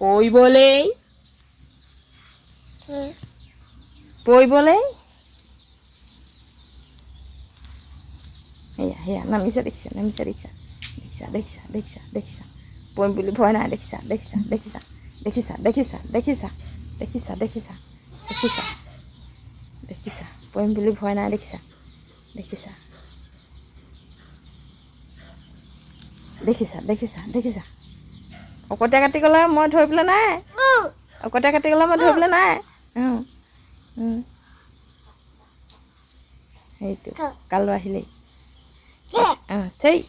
পই বলেই পই বলেই সেয়া সেয়া নামিছা দেখিছা নামিছা দেখিছা দেখিছা দেখিছা দেখিছা দেখিছা পইম বুলি ভয় নাই দেখিছা দেখিছা দেখিছা দেখিছা দেখিছা দেখিছা দেখিছা দেখিছা দেখিছা দেখিছা পইম বুলি ভয় নাই দেখিছা দেখিছা দেখিছা দেখিছা দেখিছা অকটীয়া কাটি গ'লে মই ধৰিবলৈ নাই অকটীয়া কাটি গ'লে মই ধৰিবলৈ নাই অঁ উম। সেইটো কালো আহিলেই অঁ চেই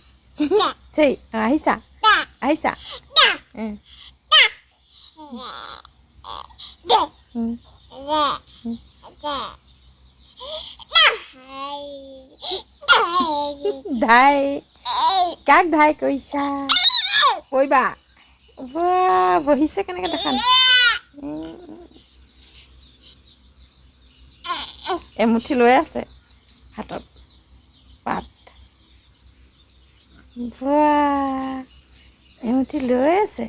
চেই অঁ আহিছা আহিছা উম, উম, ধাই কাক ধাই কৰিছা কৰিবা বা বহিছে কেনেকৈ দেখা এমুঠি লৈ আছে হাতত পাত। এমুঠি লৈ আছে।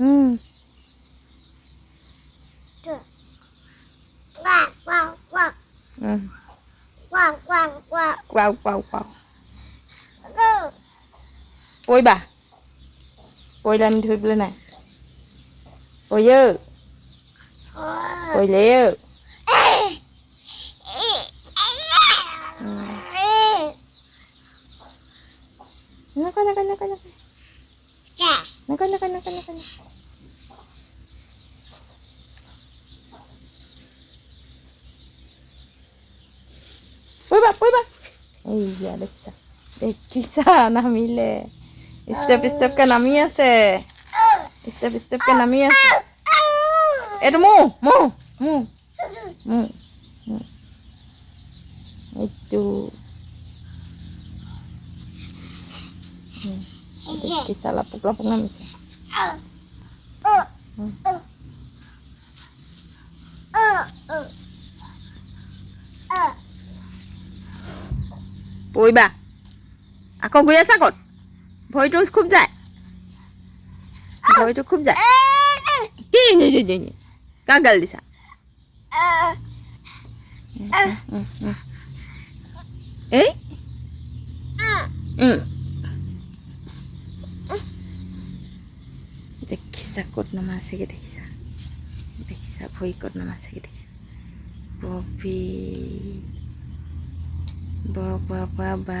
উম, উম। কোৱাও কোৱাও কোৱাও পৰিবা পৰিলে আমি ধৰিবলৈ নাই পৰি ঐ পৰিলে ঐ নকয় নকয় নকয় নকয় নকয় নকয় নকয় নকয় নকয় পৰিবা পৰিবা এইয়া দেখিছা দেখিছা নামিলে Step, step, kan namanya se. Step, step, kan namanya se. Eh, mu, mu, mu, mu. Itu. Hmm, itu kisah lapuk lapuk nama sih. Hmm. Pui ba. Aku gue ya sakot. ভয়টুস খুব যায়? ভয়টু খুব যায়? কা গাল দিছা? এই? দেখিছা ক'ত নমা আছেগৈ, দেখিছা? দেখিছা, ভৰি ক'ত নমা আছেগৈ, দেখিছা? ববি। বা বা বা।